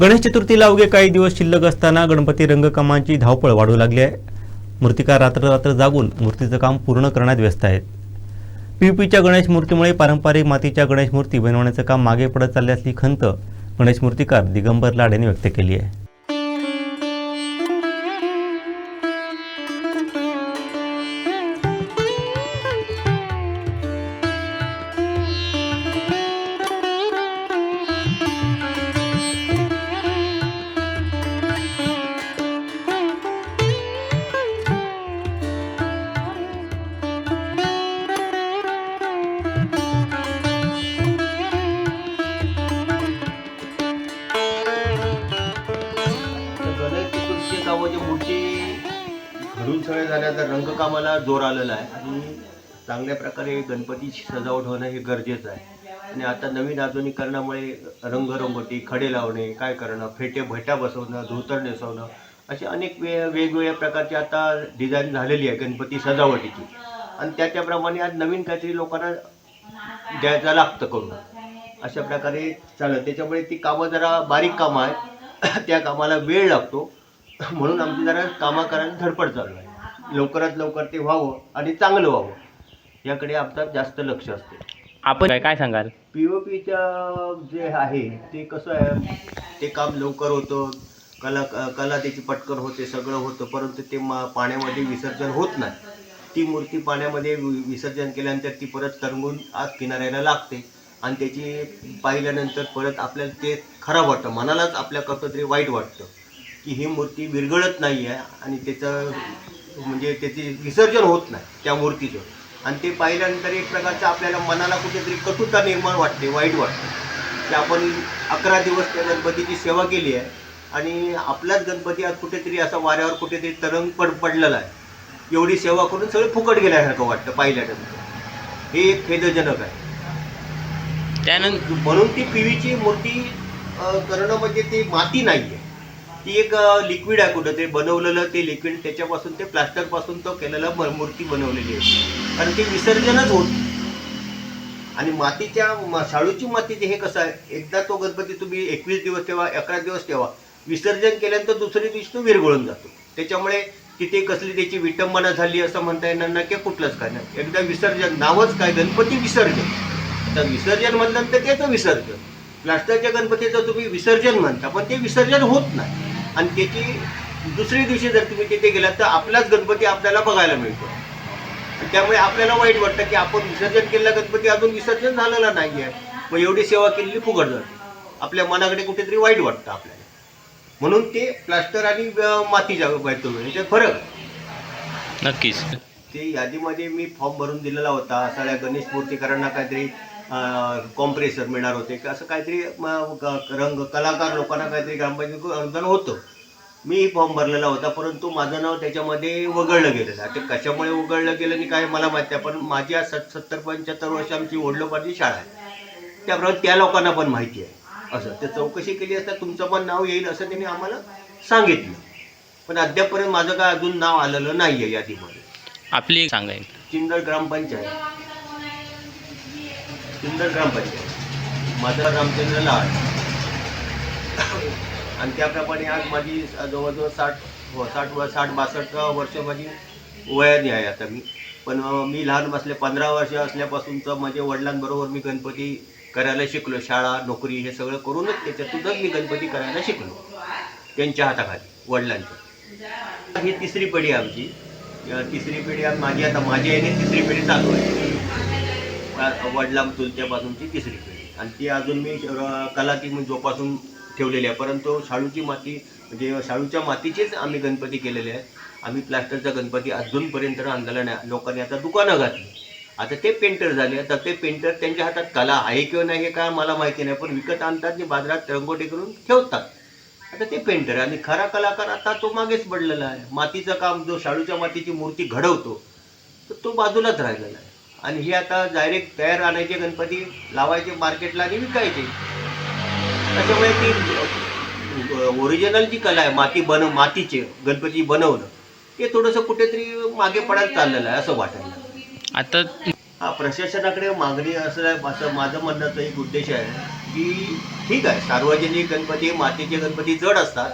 गणेश चतुर्थीला अवघे काही दिवस शिल्लक असताना गणपती रंगकामांची धावपळ वाढू लागली आहे. मूर्तिकार रात्र रात्र जागून मूर्तीचं काम पूर्ण करण्यात व्यस्त आहेत. पीपीच्या गणेश मूर्तीमुळे पारंपरिक मातीच्या गणेश मूर्ती बनवण्याचं काम मागे पडत चालल्याची खंत गणेश मूर्तिकार दिगंबर लाड यांनी व्यक्त केली आहे. गणेश चतुर्थी नावाची मूर्ती. घडून सगळे झाल्यानंतर रंगकामाला जोर आलेला आहे. आणि चांगल्या प्रकारे गणपतीची सजावट होणं हे गरजेचं आहे. आणि आता नवीन आधुनिकरणामुळे रंगरंगोटी खडे लावणे काय करणं फेटे भट्या बसवणं धोतर नेसवणं असे अनेक वे वेगवेगळ्या प्रकारची आता डिझाईन झालेली आहे गणपती सजावटीची. आणि त्याच्याप्रमाणे आज नवीन काहीतरी लोकांना द्यायचं लागतं करून. अशा प्रकारे चालत त्याच्यामुळे ती कामं जरा बारीक कामं आहेत. त्या कामाला वेळ लागतो. म्हणून आमची जरा कामं करायला धडपड चालू आहे. लवकरात लवकर ते व्हावं आणि चांगलं व्हावं याकडे आमचं जास्त लक्ष असते. आपण काय सांगाल? पी ओ पीच्या जे आहे ते कसं आहे? ते काम लवकर होतं कला कला त्याची पटकन होते सगळं होतं परंतु ते मा पाण्यामध्ये विसर्जन होत नाही. ती मूर्ती पाण्यामध्ये वि- विसर्जन केल्यानंतर ती परत तरंगून आज किनाऱ्याला लागते आणि त्याची पाहिल्यानंतर परत आपल्याला ते खराब वाटतं. मनालाच आपल्या कसं तरी वाईट वाटतं. की ही मूर्ती विरघळत नाही आहे आणि त्याचं म्हणजे त्याचे विसर्जन होत नाही त्या मूर्तीचं. आणि ते पाहिल्यानंतर एक प्रकारचं आपल्याला मनाला कुठेतरी कटुता निर्माण वाटते वाईट वाटतं. की आपण अकरा दिवस त्या गणपतीची सेवा केली आहे आणि आपलाच गणपती आज कुठेतरी असा वाऱ्यावर कुठेतरी तरंग पड पडलेला आहे. एवढी सेवा करून सगळं फुकट गेल्यासारखं वाटतं पाहिल्यानंतर हे एक खेदजनक आहे. त्यानंतर म्हणून ती पीवीची मूर्ती करणं म्हणजे ती माती नाही आहे ती एक लिक्विड आहे कुठं ते बनवलेलं ते लिक्विड त्याच्यापासून ते प्लास्टरपासून तो केलेला मूर्ती बनवलेली आहे. कारण ते विसर्जनच होत आणि मातीच्या शाळूची माती हे कसं आहे? एकदा तो गणपती तुम्ही एकवीस दिवस ठेवा अकरा दिवस ठेवा. विसर्जन केल्यानंतर दुसऱ्या दिवशी तो विरघळून जातो. त्याच्यामुळे तिथे कसली त्याची विटंबना झाली असं म्हणता येणार नाही की कुठलंच काय नाही. एकदा विसर्जन नावच काय? गणपती विसर्जन. तर विसर्जन म्हणलं तर त्याचं विसर्जन. प्लास्टरच्या गणपतीचं तुम्ही विसर्जन म्हणता पण ते विसर्जन होत नाही. आणि त्याची दुसऱ्या दिवशी जर तुम्ही तिथे गेलात तर आपलाच गणपती आपल्याला बघायला मिळतो. त्यामुळे आपल्याला वाईट वाटतं की आपण विसर्जन केलेला गणपती अजून विसर्जन झालेला नाही आहे मग एवढी सेवा केलेली फुकट जाते. आपल्या मनाकडे कुठेतरी वाईट वाटतं आपल्याला. म्हणून ते प्लास्टर आणि मातीच्या बाहेर याच्यात फरक. नक्कीच. ते यादीमध्ये मी फॉर्म भरून दिलेला होता सगळ्या गणेश मूर्तीकारांना काहीतरी कॉम्प्रेसर मिळणार होते. का असं काहीतरी रंग कलाकार लोकांना काहीतरी ग्रामपंचायत अनुदान होतं. मी फॉर्म भरलेला होता परंतु माझं नाव त्याच्यामध्ये वगळलं गेलेलं आहे ते कशामुळे वगळलं गेलं आणि काय मला माहिती आहे पण माझी आज सत सत्तर पंच्याहत्तर वर्ष आमची वडलोपाची शाळा आहे. त्याप्रमाणे त्या लोकांना पण माहिती आहे. असं ते चौकशी केली असता तुमचं पण नाव येईल असं त्यांनी आम्हाला सांगितलं. पण अद्यापपर्यंत माझं काय अजून नाव आलेलं नाही आहे यादीमध्ये. आपली सांगाल चिंदळ ग्रामपंचायत. सुंदर ग्रामपंचायत माझा रामचंद्र लाड. आणि त्याप्रमाणे आज माझी जवळजवळ साठ हो, साठ व साठ बासष्ट वर्ष माझी वयाने आहे आता मी. पण मी लहान असले पंधरा वर्ष असल्यापासूनचं माझ्या वडिलांबरोबर मी गणपती करायला शिकलो. शाळा नोकरी हे सगळं करूनच त्याच्यातूनच मी गणपती करायला शिकलो. त्यांच्या हाताखाली वडिलांच्या. ही तिसरी पिढी आहे आमची तिसरी पिढी माझी आता माझ्या याने तिसरी पिढी चालू आहे. वडिलां चुलत्यापासूनची तिसरी पिढी. आणि ती अजून मी कला ती मी जोपासून ठेवलेली आहे. परंतु शाळूची माती म्हणजे शाळूच्या मातीचेच आम्ही गणपती केलेले आहेत आम्ही प्लास्टरचा गणपती अजूनपर्यंत आणलेला नाही. लोकांनी आता दुकानं घातली. आता ते पेंटर झाले. आता ते पेंटर त्यांच्या हातात कला आहे किंवा नाही हे काय मला माहिती नाही. पण विकत आणतात आणि बाजारात रंगोटी करून ठेवतात. आता ते पेंटर आणि खरा कलाकार आता तो मागेच पडलेला आहे. मातीचं काम जो शाळूच्या मातीची मूर्ती घडवतो तर तो बाजूलाच राहिलेला आहे. आणि हे आता डायरेक्ट तयार आणायचे गणपती लावायचे मार्केटला आणि विकायचे. त्याच्यामुळे ती ओरिजिनल जी कला आहे माती बन मातीचे गणपती बनवणं ते थोडंसं कुठेतरी मागे पडायला चाललेलं आहे असं वाटायला आता हा प्रशासनाकडे मागणी असं असं माझं म्हणण्याचा एक उद्देश आहे की ठीक आहे सार्वजनिक गणपती मातीचे गणपती जड असतात.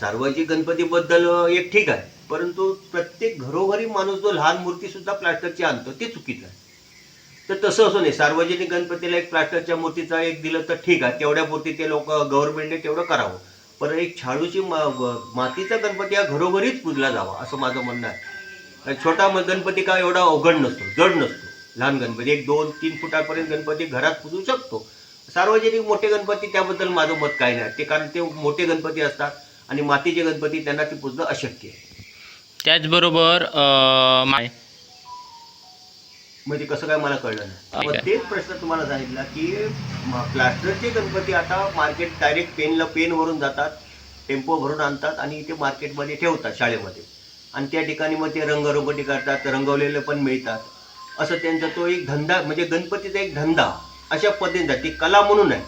सार्वजनिक गणपतीबद्दल एक ठीक आहे परंतु प्रत्येक घरोघरी माणूस जो लहान मूर्ती सुद्धा प्लास्टरची आणतो ते चुकीचं आहे. तर तसं असू नये सार्वजनिक गणपतीला एक प्लास्टरच्या मूर्तीचा एक दिलं तर ठीक आहे. तेवढ्यापुरती ते लोक गव्हर्नमेंटने तेवढं करावं. पण एक छाडूची मा- मातीचा गणपती हा घरोघरीच पूजला जावा असं माझं म्हणणं आहे. छोटा गणपती का एवढा अवघड नसतो जड नसतो. लहान गणपती एक दोन तीन फुटापर्यंत गणपती घरात पुजू शकतो. सार्वजनिक मोठे गणपती त्याबद्दल माझं मत काय नाही. ते कारण ते मोठे गणपती असतात आणि मातीचे गणपती त्यांना ते पुजणं अशक्य आहे. त्याचबरोबर माय म्हणजे कसं काय मला कळलं नाही. मग. तेच प्रश्न तुम्हाला सांगितला की प्लास्टरचे गणपती आता मार्केट डायरेक्ट पेनला पेनवरून जातात टेम्पो भरून आणतात आणि इथे मार्केटमध्ये ठेवतात शाळेमध्ये. आणि त्या ठिकाणी मग ते रंगरंगोटी करतात रंगवलेले पण मिळतात. असं त्यांचा तो एक धंदा म्हणजे गणपतीचा एक धंदा अशा पद्धतीने ती कला म्हणून आहे.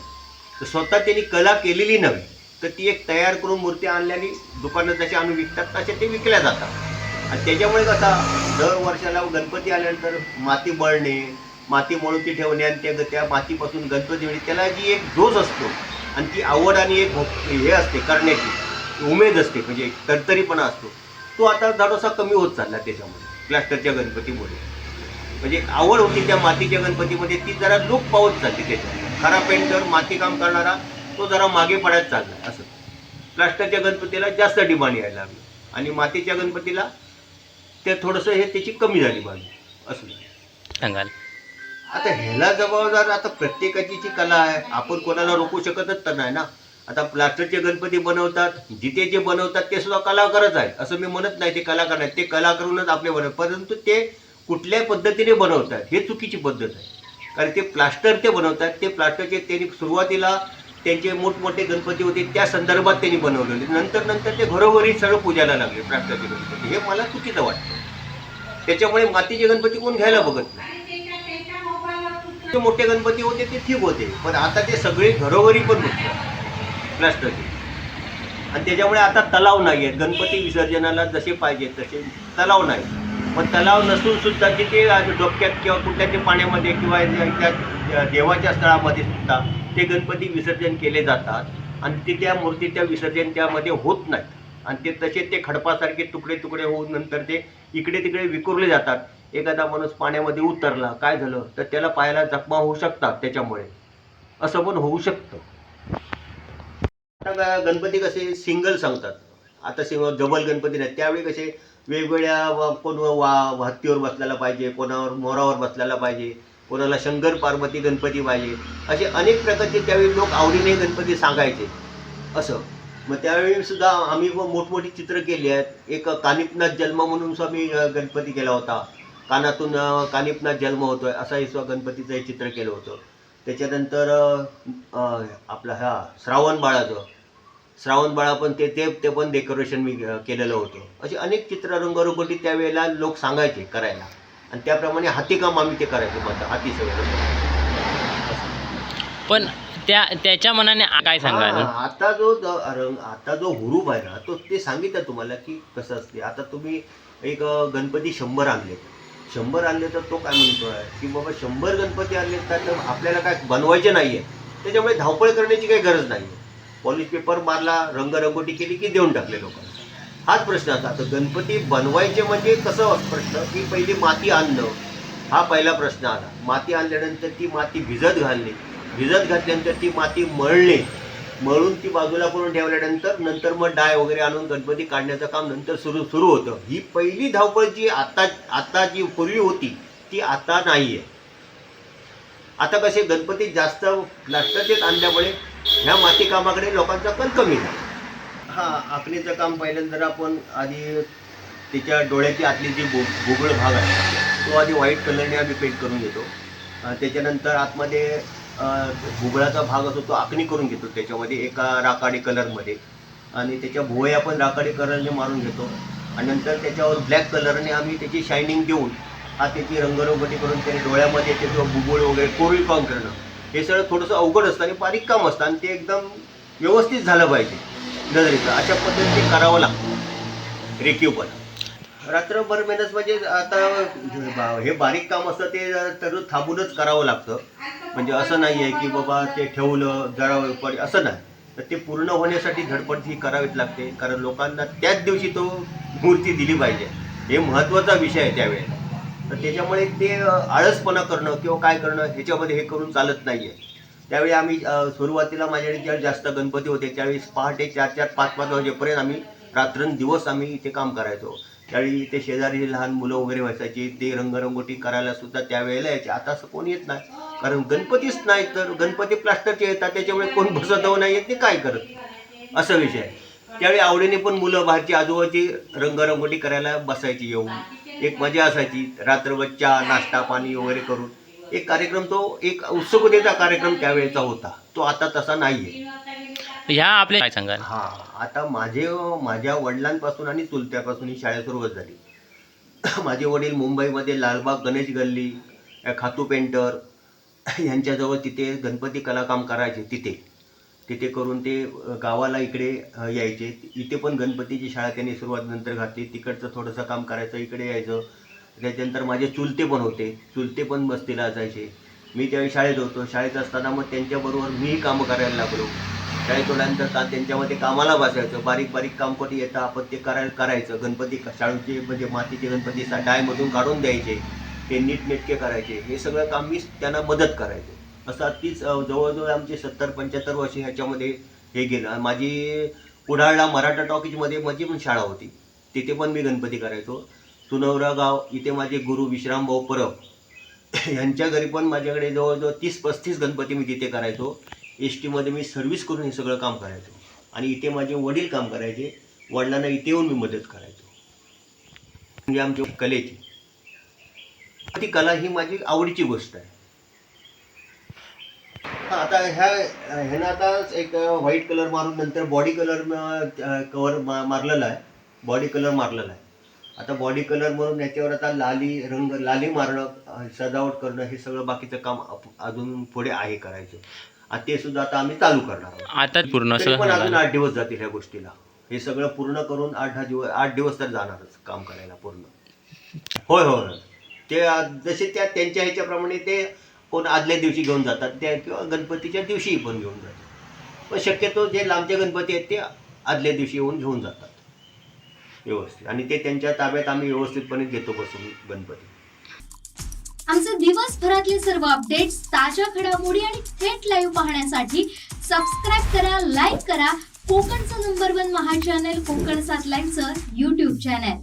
तर स्वतः त्यांनी कला केलेली नव्हे तर ती एक तयार करून मूर्ती आणल्याने दुकानात जसे आणून विकतात तसे ते विकल्या जातात. आणि त्याच्यामुळे कसा दर वर्षाला गणपती आल्यानंतर माती बळणे माती मळूती ठेवणे आणि त्या त्या मातीपासून गणपती मिळणे त्याला जी एक जोश असतो आणि ती आवड आणि एक हे असते करण्याची उमेद असते म्हणजे एक तरतरीपणा असतो. तो आता थोडासा कमी होत चालला त्याच्यामध्ये प्लास्टरच्या गणपतीमुळे. म्हणजे आवड होती त्या मातीच्या गणपतीमध्ये ती जरा लोक पावत चालली त्याच्यात खरा पेंटर मातीकाम करणारा तो जरा मागे पडत चालला असं. प्लास्टरच्या गणपतीला जास्त डिमांड यायला लागली. आणि मातीच्या गणपतीला ते थोडंसं हे त्याची कमी झाली बाजू असं सांगाल. आता ह्याला जबाबदार आता प्रत्येकाची जी कला आहे आपण कोणाला रोखू शकतच तर नाही ना. आता प्लास्टरचे गणपती बनवतात जिथे जे बनवतात ते सुद्धा कलाकारच आहेत. असं मी म्हणत नाही ते कलाकार आहेत ते कला करूनच आपले बनवतात. परंतु ते कुठल्या पद्धतीने बनवतात हे चुकीची पद्धत आहे. कारण ते प्लास्टर ते बनवतात ते प्लास्टरचे त्यांनी सुरुवातीला त्यांचे मोठमोठे गणपती होते त्या संदर्भात त्यांनी बनवलेले नंतर नंतर ते घरोघरी सर्व पूजायला लागले प्राप्ताचे गणपती. हे मला चुकीचं वाटतं. त्याच्यामुळे मातीचे गणपती कोण घ्यायला बघत नाही. मोठे गणपती होते ते ठीक होते. पण आता ते सगळे घरोघरी पण होते. प्लास्टरचे आणि त्याच्यामुळे आता तलाव नाही आहेत. गणपती विसर्जनाला जसे पाहिजे तसे तलाव नाही. पण तलाव नसून सुद्धा तिथे डोक्यात किंवा कुठल्या ते पाण्यामध्ये किंवा त्या देवाच्या स्थळामध्ये सुद्धा ते गणपती विसर्जन केले जातात आणि ते त्या मूर्ती त्या विसर्जन त्यामध्ये होत नाहीत आणि ते तसे ते खडपासारखे तुकडे तुकडे होऊन नंतर ते इकडे तिकडे विखुरले जातात. एखादा माणूस पाण्यामध्ये उतरला काय झालं? तर त्याला पायाला जखमा होऊ शकतात त्याच्यामुळे. असं पण होऊ शकतं. आता गणपती कसे सिंगल सांगतात. आता सिंग डबल गणपती नाही. त्यावेळी कसे वेगवेगळ्या कोण वा हत्तीवर बसलेला पाहिजे कोणावर मोरावर बसलेला पाहिजे. कोणाला शंकर पार्वती गणपती पाहिजे. असे अनेक प्रकारचे त्यावेळी लोक आवडीने गणपती सांगायचे. असं. मग त्यावेळी सुद्धा आम्ही मोठमोठी चित्र केली आहेत. एक कानिपनाथ जन्म म्हणून सुद्धा मी गणपती केला होता. कानातून कानिपनाथ जन्म होतोय. असाही सुद्धा गणपतीचं हे चित्र केलं होतं. त्याच्यानंतर आपला हा श्रावण बाळाचं. श्रावण बाळा पण ते ते ते पण डेकोरेशन मी केलेलं होतं. असे अनेक चित्र रंगरंगोटी त्यावेळेला लोक सांगायचे करायला. आणि त्याप्रमाणे हातीकाम आम्ही ते करायचो मग हाती सगळं पण त्या त्याच्या मनाने काय सांगाल? हा, आता जो रंग आता जो हुरूप आहे ना तो ते सांगितलं तुम्हाला की कसं असते. आता तुम्ही एक गणपती शंभर आणले. शंभर आणले तर तो काय म्हणतोय की बाबा शंभर गणपती आणले तर आपल्याला काय बनवायचे नाहीये. त्याच्यामुळे धावपळ करण्याची काही गरज नाही पॉलिश पेपर मारला रंगरंगोटी केली की देऊन टाकले लोकांना. हाच प्रश्न आता. तर गणपती बनवायचे म्हणजे कसं प्रश्न? की पहिली माती आणणं. हा पहिला प्रश्न आला. माती आणल्यानंतर ती माती भिजत घालणे. भिजत घातल्यानंतर ती माती मळणे. मळून ती बाजूला करून ठेवल्यानंतर नंतर मग डाय वगैरे आणून गणपती काढण्याचं काम नंतर सुरू सुरू होतं. ही पहिली धावपळ जी आता आता जी पूर्वी होती ती आता नाही आहे आता कसे गणपती जास्त प्लास्टरचेच आणल्यामुळे ह्या माती कामाकडे लोकांचा कल कमी झाला. हा आखणीचं काम पहिल्यांदा तर आपण आधी त्याच्या डोळ्याची आतली जी बु बुगळ भाग आहे तो आधी व्हाईट कलरने आम्ही पेंट करून घेतो. त्याच्यानंतर आतमध्ये अं, भाग असतो तो आखणी करून घेतो. त्याच्यामध्ये एका राखाडी कलरमध्ये आणि त्याच्या भुवया पण राखाडी कलरने मारून घेतो. आणि नंतर त्याच्यावर ब्लॅक कलरने आम्ही त्याची शायनिंग देऊन हा त्याची रंगरंगोटी करून त्याने डोळ्यामध्ये त्याचं बुबुळ वगैरे कोरीव काम करणं. हे सगळं थोडंसं अवघड असतं आणि बारीक काम असतं आणि ते एकदम व्यवस्थित झालं पाहिजे. नजरेचं. अशा पद्धतीने करावं लागतं. रेखीवपणा रात्रभर मेहनत म्हणजे आता हे बारीक काम असतं ते तर थांबूनच करावं लागतं. म्हणजे असं नाही आहे की बाबा ते ठेवलं जरा पड असं नाही. तर ते पूर्ण होण्यासाठी धडपड ही करावीच लागते. कारण लोकांना त्याच दिवशी तो मूर्ती दिली पाहिजे. हे महत्त्वाचा विषय आहे त्यावेळेला तर त्याच्यामुळे ते आळसपणा करणं किंवा काय करणं ह्याच्यामध्ये हे करून चालत नाही आहे त्यावेळी आम्ही सुरुवातीला माझ्याकडे ज्यावेळी जास्त गणपती होते त्यावेळी पहाटे चार चार पाच पाच वाजेपर्यंत आम्ही रात्रंदिवस आम्ही इथे काम करायचो. त्यावेळी इथे शेजारी लहान मुलं वगैरे व्हायची ते रंगरंगोटी करायला सुद्धा त्यावेळेला यायचे. आता असं कोण येत नाही. कारण गणपतीच नाही तर गणपती प्लास्टरचे येतात त्याच्यामुळे कोण बसत नाही येत ते काय करत? असा विषय आहे. त्यावेळी आवडीने पण मुलं बाहेरची आजूबाजूची रंगरंगोटी करायला बसायची येऊन. एक मजा असायची. रात्रभर चहा नाश्ता पाणी वगैरे करून. एक कार्यक्रम तो एक उत्सुकतेचा कार्यक्रम त्यावेळेचा होता. तो आता तसा नाही आहे ह्या आपल्या काय सांगाल? हा आता माझे माझ्या वडिलांपासून आणि चुलत्यापासून ही शाळा सुरुवात झाली. माझे वडील मुंबईमध्ये लालबाग गणेश गल्ली खातू पेंटर यांच्याजवळ तिथे गणपती कलाकाम करायचे तिथे. तिथे करून ते गावाला इकडे यायचे. इथे पण गणपतीची शाळा त्यांनी सुरुवात नंतर घातली. तिकडचं थोडंसं काम करायचं इकडे यायचं. त्याच्यानंतर माझे चुलते पण होते. चुलते पण बस्तीला असायचे. मी त्यावेळी शाळेत होतो. शाळेत असताना मग त्यांच्याबरोबर मीही कामं करायला लागलो. शाळेत सोडल्यानंतर का त्यांच्यामध्ये कामाला बसायचं. बारीक बारीक काम कोणी येतं आपण ते करायला करायचं. गणपती क- शाळेचे म्हणजे मातीचे गणपती डायमधून काढून द्यायचे. ते नीटनेटके करायचे. हे सगळं काम मी त्यांना मदत करायचो. असं अगदीच जवळजवळ आमचे सत्तर पंच्याहत्तर वर्ष ह्याच्यामध्ये हे गेलं. माझी कुडाळला मराठा टॉकीजमध्ये माझी पण शाळा होती. तिथे पण मी गणपती करायचो. सुनवरा गाव इथे माझे गुरु विश्रामभाऊ परब. यांच्या घरी पण माझ्याकडे जवळजवळ तीस पस्तीस गणपती मी तिथे करायचो. एस टीमध्ये मी सर्व्हिस करून हे सगळं काम करायचो. आणि इथे माझे वडील काम करायचे. वडिलांना इथे येऊन मी मदत करायचो. म्हणजे आमच्या कलेची. ती कला ही माझी आवडीची गोष्ट आहे. आता ह्या ह्यानं आता एक व्हाईट कलर मारून नंतर बॉडी कलर कवर मा मारलेला आहे. बॉडी कलर मारलेला आहे. आता बॉडी कलर म्हणून याच्यावर आता लाली रंग लाली मारणं सजावट करणं हे सगळं बाकीचं काम अजून पुढे आहे करायचं. आता ते सुद्धा आता आम्ही चालू करणार आहोत. आता पूर्ण तरी पण अजून आठ दिवस जातील ह्या गोष्टीला. हे सगळं पूर्ण करून आठ दहा दिवस आठ दिवस तर जाणारच काम करायला पूर्ण. होय होय होय. ते आ- जसे त्या त्यांच्या ह्याच्याप्रमाणे ते कोण आदल्या दिवशी घेऊन जातात त्या किंवा गणपतीच्या दिवशीही पण घेऊन जातात. पण शक्यतो जे लांबचे गणपती आहेत ते आदल्या दिवशी येऊन घेऊन जातात. व्यवस्थित. आणि ते त्यांच्या ताब्यात आम्ही व्यवस्थितपणे घेतो बसून गणपती. आमचे दिवसभरातले सर्व अपडेट्स ताज्या घडामोडी आणि थेट लाईव्ह पाहण्यासाठी सबस्क्राईब करा लाईक करा. कोकणचं नंबर वन महा चॅनल कोकण सात लाईनचं युट्यूब चॅनल